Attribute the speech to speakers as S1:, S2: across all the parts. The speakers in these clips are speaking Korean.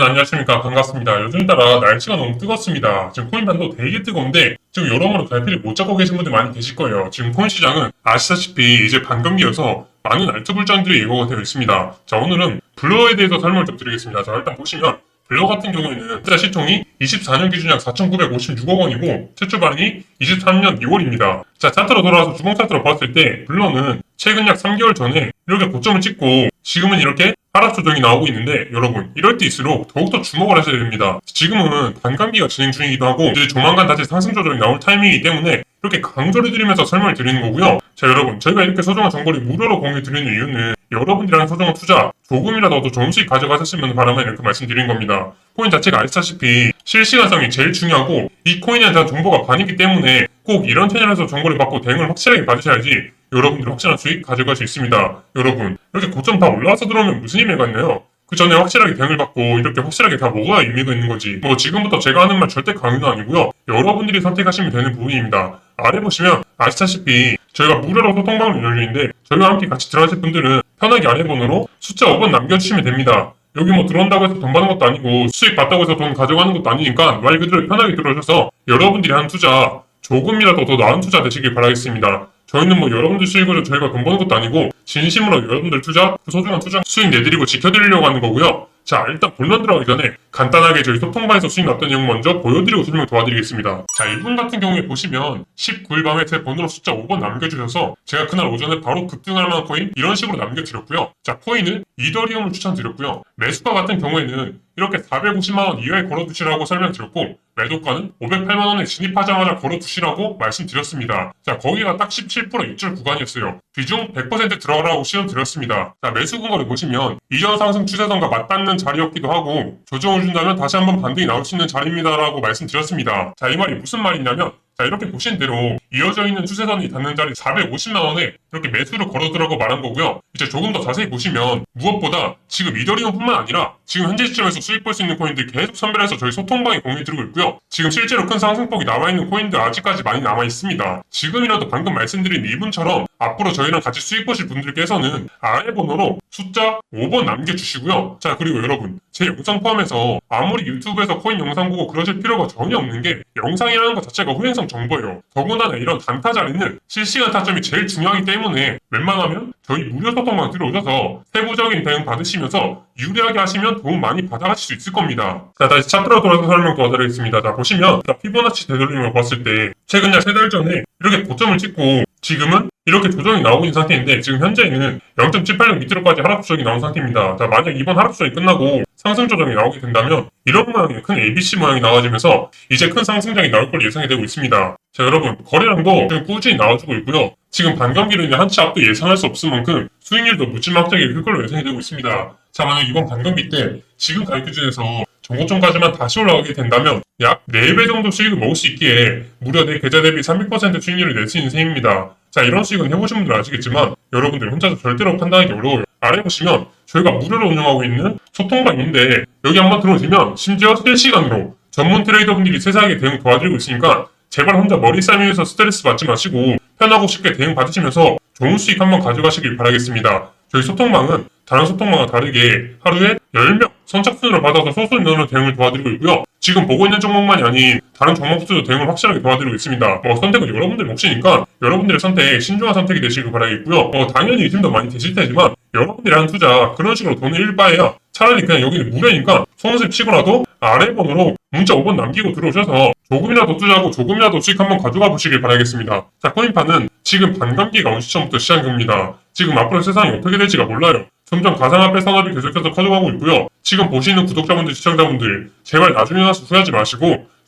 S1: 여러분 안녕하십니까 반갑습니다. 요즘 따라 날씨가 너무 뜨겁습니다. 지금 코인판도 되게 뜨거운데 지금 여러모로 갈피를 못 잡고 계신 분들 많이 계실 거예요. 지금 코인 시장은 아시다시피 이제 반감기여서 많은 알트 불장들이 예고가 되어 있습니다. 자 오늘은 블러에 대해서 설명을 좀 드리겠습니다. 자 일단 보시면 블러 같은 경우에는 투자 시총이 24년 기준약 4,956억 원이고 최초 발행이 23년 2월입니다. 자 차트로 돌아와서 주봉 차트로 봤을 때 블러는 최근 약 3개월 전에 이렇게 고점을 찍고 지금은 이렇게 하락 조정이 나오고 있는데 여러분 이럴 때일수록 더욱더 주목을 하셔야 됩니다. 지금은 반감기가 진행 중이기도 하고 이제 조만간 다시 상승 조정이 나올 타이밍이기 때문에 이렇게 강조를 드리면서 설명을 드리는 거고요. 자 여러분 저희가 이렇게 소중한 정보를 무료로 공유 드리는 이유는 여러분들이랑 소중한 투자 조금이라도 더 수익 가져가셨으면 바라만 이렇게 말씀드린 겁니다. 코인 자체가 아시다시피 실시간성이 제일 중요하고 이 코인에 대한 정보가 반이기 때문에 꼭 이런 채널에서 정보를 받고 대응을 확실하게 받으셔야지 여러분들 확실한 수익 가져갈 수 있습니다. 여러분 이렇게 고점 다 올라와서 들어오면 무슨 의미가 있나요? 그 전에 확실하게 대응을 받고 이렇게 확실하게 다 먹어야 의미가 있는 거지. 뭐 지금부터 제가 하는 말 절대 강요는 아니고요. 여러분들이 선택하시면 되는 부분입니다. 아래 보시면 아시다시피 저희가 무료로 소통방을 열리는데 저희와 함께 같이 들어가실 분들은 편하게 아래 번호로 숫자 5번 남겨주시면 됩니다. 여기 뭐 들어온다고 해서 돈 받는 것도 아니고 수익 받다고 해서 돈 가져가는 것도 아니니까 말 그대로 편하게 들어오셔서 여러분들이 한 투자 조금이라도 더 나은 투자 되시길 바라겠습니다. 저희는 뭐 여러분들 수익으로 저희가 돈 버는 것도 아니고 진심으로 여러분들 투자 그 소중한 투자 수익 내드리고 지켜드리려고 하는 거고요. 자 일단 본론 들어가기 전에 간단하게 저희 소통방에서 수익 났던 내용 먼저 보여드리고 설명 도와드리겠습니다. 자 이분 같은 경우에 보시면 19일 밤에 제 번호로 숫자 5번 남겨주셔서 제가 그날 오전에 바로 급등할 만한 코인 이런 식으로 남겨드렸고요. 자 코인은 이더리움을 추천드렸고요. 매수가 같은 경우에는 이렇게 450만원 이하에 걸어두시라고 설명드렸고 매도가는 508만원에 진입하자마자 걸어두시라고 말씀드렸습니다. 자 거기가 딱 17% 입절 구간이었어요. 비중 100% 들어가라고 시험 드렸습니다. 자 매수 근거를 보시면 이전 상승 추세선과 맞닿는 자리였기도 하고 조정을 준다면 다시 한번 반등이 나올 수 있는 자리입니다라고 말씀드렸습니다. 자 이 말이 무슨 말이냐면 자 이렇게 보신 대로 이어져 있는 추세선이 닿는 자리 450만 원에 이렇게 매수를 걸어두라고 말한 거고요. 이제 조금 더 자세히 보시면 무엇보다 지금 이더리움뿐만 아니라 지금 현재 시점에서 수익 볼 수 있는 코인들 계속 선별해서 저희 소통방에 공유드리고 있고요. 지금 실제로 큰 상승폭이 남아 있는 코인들 아직까지 많이 남아 있습니다. 지금이라도 방금 말씀드린 이분처럼 앞으로 저희랑 같이 수익 보실 분들께서는 아래 번호로 숫자 5번 남겨주시고요. 자 그리고 여러분 제 영상 포함해서 아무리 유튜브에서 코인 영상 보고 그러실 필요가 전혀 없는 게 영상이라는 것 자체가 후행성 정보예요. 더군다나 이런 단타 자리는 실시간 타점이 제일 중요하기 때문에 웬만하면 저희 무료 소통방 들어오셔서 세부적인 대응 받으시면서 유리하게 하시면 도움 많이 받아가실 수 있을 겁니다. 자 다시 차트로 돌아서 설명 도와드리겠습니다. 자 보시면 자, 피보나치 되돌림을 봤을 때 최근 약 세 달 전에 이렇게 고점을 찍고 지금은 이렇게 조정이 나오고 있는 상태인데 지금 현재는 0.78년 밑으로까지 하락 조정이 나온 상태입니다. 자 만약 이번 하락 조정이 끝나고 상승 조정이 나오게 된다면 이런 모양의 큰 ABC 모양이 나와지면서 이제 큰 상승장이 나올 걸 예상이 되고 있습니다. 자 여러분 거래량도 지금 꾸준히 나와주고 있고요. 지금 반감기로 인해 한치 앞도 예상할 수 없을 만큼 수익률도 무지막지하게 클 걸로 예상이 되고 있습니다. 자 만약 이번 반감기 때 지금 가격 기준에서 정고점까지만 다시 올라가게 된다면 약 4배 정도 수익을 먹을 수 있기에 무려 내 계좌 대비 300% 수익률을 낼 수 있는 셈입니다. 자 이런 수익은 해보신 분들 아시겠지만 여러분들 혼자서 절대로 판단하기 어려워요. 아래 보시면 저희가 무료로 운영하고 있는 소통방인데 여기 한번 들어오시면 심지어 실시간으로 전문 트레이더분들이 세세하게 대응 도와드리고 있으니까 제발 혼자 머리 싸매면서 스트레스 받지 마시고 편하고 쉽게 대응 받으시면서 좋은 수익 한번 가져가시길 바라겠습니다. 저희 소통방은 다른 소통방과 다르게 하루에 10명 선착순으로 받아서 소수 인원으로 대응을 도와드리고 있고요. 지금 보고 있는 종목만이 아닌 다른 종목수도 대응을 확실하게 도와드리고 있습니다. 뭐 선택은 여러분들 몫이니까 여러분들의 선택 신중한 선택이 되시길 바라겠고요. 어, 당연히 의심도 많이 되실 테지만 여러분들이 하는 투자 그런 식으로 돈을 일바해야 차라리 그냥 여기는 무료니까 손을 치고라도 아래 번호로 문자 5번 남기고 들어오셔서 조금이라도 투자하고 조금이라도 수익 한번 가져가 보시길 바라겠습니다. 자, 코인파는 지금 반감기가 온 시점부터 시작입니다. 지금 앞으로 세상이 어떻게 될지가 몰라요. 점점 가상화폐 산업이 계속해서 커져가고 있고요. 지금 보시는 구독자분들, 시청자분들, 제발 나중에 가서 후회하지 마시고,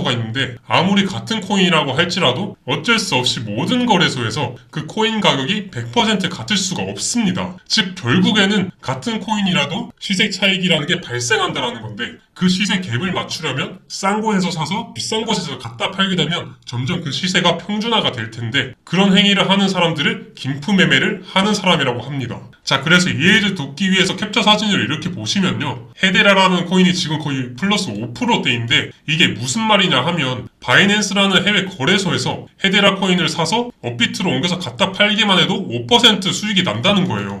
S2: 거래소가 있는데 아무리 같은 코인이라고 할지라도 어쩔 수 없이 모든 거래소에서 그 코인 가격이 100% 같을 수가 없습니다. 즉 결국에는 같은 코인이라도 시세 차익이라는 게 발생한다라는 건데 그 시세 갭을 맞추려면 싼 곳에서 사서 비싼 곳에서 갖다 팔게 되면 점점 그 시세가 평준화가 될 텐데 그런 행위를 하는 사람들을 김프 매매를 하는 사람이라고 합니다. 자 그래서 이해를 돕기 위해서 캡처 사진을 이렇게 보시면요 헤데라라는 코인이 지금 거의 플러스 5%대인데 이게 무슨 말이냐 하면 바이낸스라는 해외 거래소에서 헤데라 코인을 사서 업비트로 옮겨서 갖다 팔기만 해도 5% 수익이 난다는 거예요.